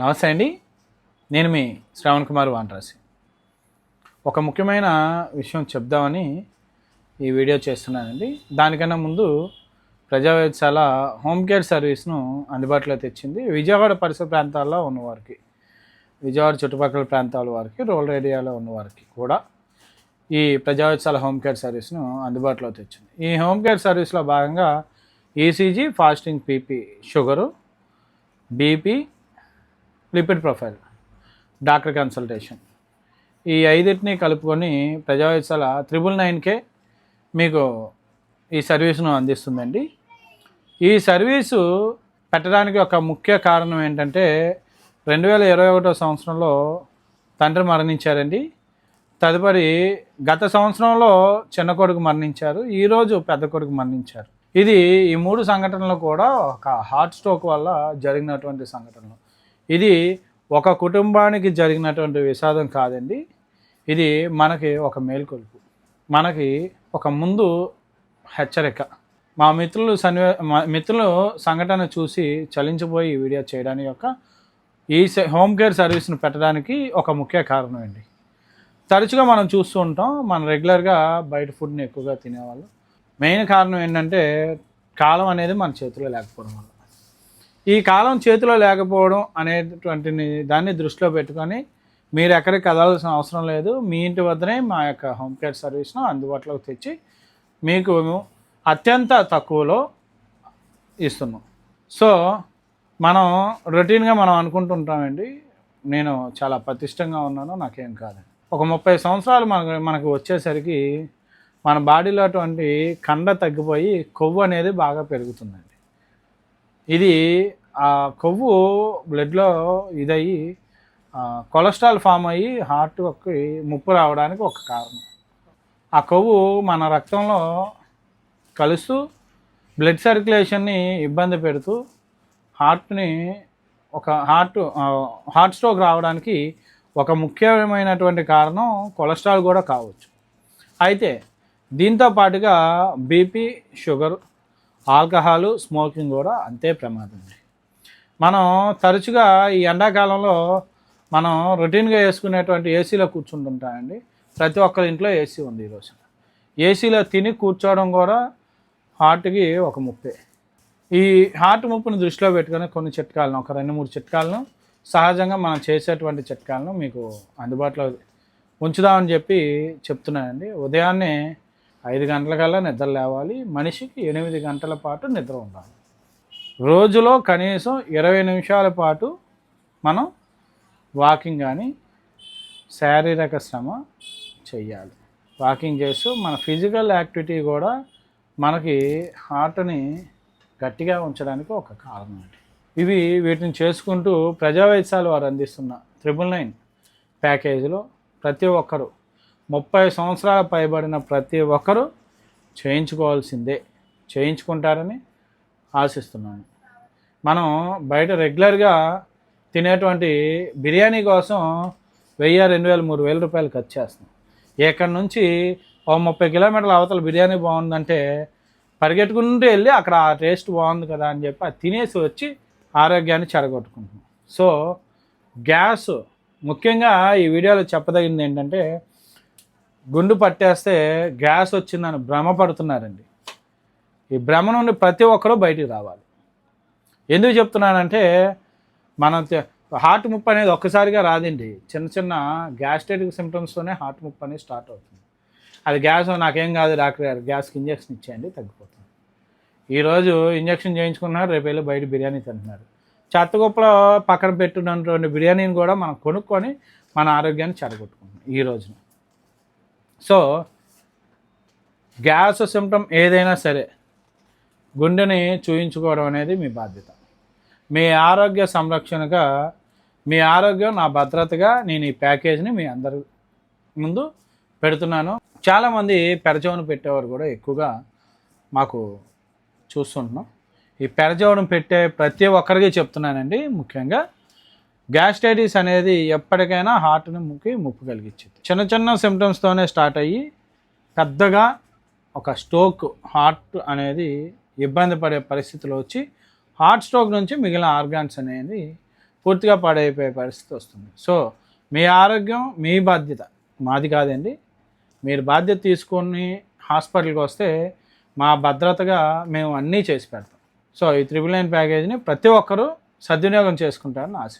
నమస్తే అండి. నేను మీ శ్రావణ్ కుమార్ వాండ్రాసి ఒక ముఖ్యమైన విషయం చెప్దామని ఈ వీడియో చేస్తున్నానండి. దానికన్నా ముందు ప్రజావేదశాల హోమ్ కేర్ సర్వీస్ను అందుబాటులో తెచ్చింది విజయవాడ పరిసర ప్రాంతాల్లో ఉన్నవారికి విజయవాడ చుట్టుపక్కల ప్రాంతాల వారికి రూరల్ ఏరియాలో ఉన్నవారికి కూడా ఈ ప్రజా హోమ్ కేర్ సర్వీస్ను అందుబాటులో తెచ్చింది. ఈ హోమ్ కేర్ సర్వీస్లో భాగంగా ECG fasting PP sugar BP lipid profile doctor consultation. ఈ ఐదింటిని కలుపుకొని ప్రజా త్రిబుల్ నైన్కే మీకు ఈ సర్వీస్ను అందిస్తుందండి. ఈ సర్వీసు పెట్టడానికి ఒక ముఖ్య కారణం ఏంటంటే రెండు వేల ఇరవై ఒకటో సంవత్సరంలో తండ్రి మరణించారండి. తదుపరి గత సంవత్సరంలో చిన్న కొడుకు మరణించారు ఈరోజు పెద్ద కొడుకు మరణించారు. ఇది ఈ మూడు సంఘటనలు కూడా ఒక హార్ట్ స్ట్రోక్ వల్ల జరిగినటువంటి సంఘటనలు. ఇది ఒక కుటుంబానికి జరిగినటువంటి విషాదం కాదండి. ఇది మనకి ఒక మేల్కొలుపు. మనకి ఒక ముందు హెచ్చరిక. మా మిత్రులు సన్నివే మా మిత్రులు సంఘటన చూసి చలించిపోయి వీడియో చేయడానికి యొక్క ఈ స- హోమ్ కేర్ సర్వీస్ను పెట్టడానికి ఒక ముఖ్య కారణం అండి. తరచుగా మనం చూస్తూ ఉంటాం మనం రెగ్యులర్గా బయట ఫుడ్ని ఎక్కువగా తినేవాళ్ళు. మెయిన్ కారణం ఏంటంటే కాలం అనేది మన చేతిలో లేకపోవడం వల్ల. ఈ కాలం చేతిలో లేకపోవడం అనేటువంటి దాన్ని దృష్టిలో పెట్టుకొని మీరు ఎక్కడికి కదలాల్సిన అవసరం లేదు. మీ ఇంటి వద్దనే మా యొక్క హోమ్ కేర్ సర్వీస్ను అందుబాటులోకి తెచ్చి మీకు అత్యంత తక్కువలో ఇస్తున్నాం. సో మనం రొటీన్గా మనం అనుకుంటుంటామండి. నేను చాలా పతిష్టంగా ఉన్నాను నాకేం కాదు. ఒక ముప్పై సంవత్సరాలు మనకు మనకు వచ్చేసరికి మన బాడీలో అటువంటి కండ తగ్గిపోయి కొవ్వు అనేది బాగా పెరుగుతుందండి. ఇది ఆ కొవ్వు బ్లడ్లో ఇదయ్యి కొలెస్ట్రాల్ ఫామ్ అయ్యి హార్ట్కి ముప్పు రావడానికి ఒక కారణం. ఆ కొవ్వు మన రక్తంలో కలుస్తూ బ్లడ్ సర్క్యులేషన్ని ఇబ్బంది పెడుతూ హార్ట్ని ఒక హార్ట్ హార్ట్ స్ట్రోక్ రావడానికి ఒక ముఖ్యమైనటువంటి కారణం కొలెస్ట్రాల్ కూడా కావచ్చు. అయితే దీంతో పాటుగా బీపీ షుగర్ ఆల్కహాల్ స్మోకింగ్ కూడా అంతే ప్రమాదం. మనం తరచుగా ఈ ఎండాకాలంలో మనం రొటీన్గా వేసుకునేటువంటి ఏసీలో కూర్చుంటుంటామండి. ప్రతి ఒక్కరి ఇంట్లో ఏసీ ఉంది ఈరోజు ఏసీలో తిని కూర్చోవడం కూడా హార్ట్కి ఒక ముప్పే. ఈ హార్ట్ ముప్పుని దృష్టిలో పెట్టుకొని కొన్ని చిట్కాలను ఒక రెండు మూడు చిట్కాలను సహజంగా మనం చేసేటువంటి చిట్కాలను మీకు అందుబాటులో ఉంచుదామని చెప్పి చెప్తున్నానండి. ఉదయాన్నే ఐదు గంటలకల్లా నిద్ర లేవాలి. మనిషికి ఎనిమిది గంటల పాటు నిద్ర ఉండాలి. రోజులో కనీసం ఇరవై నిమిషాల పాటు మనం వాకింగ్ కానీ శారీరక శ్రమ చెయ్యాలి. వాకింగ్ చేస్తూ మన ఫిజికల్ యాక్టివిటీ కూడా మనకి హార్ట్ని గట్టిగా ఉంచడానికి ఒక కారణం అండి. ఇవి వీటిని చేసుకుంటూ ప్రజా వారు అందిస్తున్న త్రిబుల్ నైన్ ప్యాకేజీలో ప్రతి ఒక్కరూ ముప్పై సంవత్సరాల పైబడిన ప్రతి ఒక్కరూ చేయించుకోవాల్సిందే. చేయించుకుంటారని ఆశిస్తున్నాను. మనం బయట రెగ్యులర్గా తినేటువంటి బిర్యానీ కోసం వెయ్యి రెండు వేల మూడు వేల రూపాయలు ఖర్చు చేస్తున్నాం. ఎక్కడి నుంచి ఓ ముప్పై కిలోమీటర్ల అవతల బిర్యానీ బాగుందంటే పరిగెట్టుకుంటూ వెళ్ళి అక్కడ ఆ టేస్ట్ బాగుంది కదా అని చెప్పి అది తినేసి వచ్చి ఆరోగ్యాన్ని చెడగొట్టుకుంటున్నాం సో గ్యాస్ ముఖ్యంగా ఈ వీడియోలో చెప్పదగింది ఏంటంటే గుండు పట్టేస్తే గ్యాస్ వచ్చిందని భ్రమపడుతున్నారండి. ఈ భ్రమ నుండి ప్రతి ఒక్కరూ బయటికి రావాలి. ఎందుకు చెప్తున్నానంటే మనం హార్ట్ ముప్పు అనేది ఒక్కసారిగా రాదండి. చిన్న చిన్న గ్యాస్ట్రైటిక్ సిమ్టమ్స్తోనే హార్ట్ ముప్పు అనేది స్టార్ట్ అవుతుంది. అది గ్యాస్ నాకేం కాదు డాక్టర్ గారు గ్యాస్కి ఇంజక్షన్ ఇచ్చేయండి తగ్గిపోతుంది. ఈరోజు ఇంజెక్షన్ చేయించుకున్నారు రేపు వెళ్ళి బయట బిర్యానీ తింటున్నారు. చెత్తగొప్పలో పక్కన పెట్టున్నటువంటి బిర్యానీని కూడా మనం కొనుక్కొని మన ఆరోగ్యాన్ని చెడగొట్టుకుంటున్నాం ఈ రోజున. సో గ్యాస్ సిమ్టమ్ ఏదైనా సరే గుండెని చూయించుకోవడం అనేది మీ బాధ్యత. మీ ఆరోగ్య సంరక్షణగా మీ ఆరోగ్యం నా భద్రతగా నేను ఈ ప్యాకేజ్ని మీ అందరి ముందు పెడుతున్నాను. చాలామంది పెరచవును పెట్టేవారు కూడా ఎక్కువగా మాకు చూస్తుంటున్నాం. ఈ పెరచవడం పెట్టే ప్రతి ఒక్కరికి చెప్తున్నానండి ముఖ్యంగా గ్యాస్టైటిస్ అనేది ఎప్పటికైనా హార్ట్ని ముక్కి ముప్పు కలిగించింది చిన్న చిన్న సిమ్టమ్స్తోనే స్టార్ట్ అయ్యి పెద్దగా ఒక స్ట్రోక్ హార్ట్ అనేది ఇబ్బంది పడే పరిస్థితిలో వచ్చి హార్ట్ స్ట్రోక్ నుంచి మిగిలిన ఆర్గాన్స్ అనేది పూర్తిగా పాడైపోయే పరిస్థితి వస్తుంది. సో మీ ఆరోగ్యం మీ బాధ్యత మాది కాదండి. మీరు బాధ్యత తీసుకొని హాస్పిటల్కి వస్తే మా భద్రతగా మేము అన్నీ చేసి పెడతాం. సో ఈ త్రిబుల్ నైన్ ప్యాకేజీని ప్రతి ఒక్కరూ సద్వినియోగం చేసుకుంటారని ఆశ.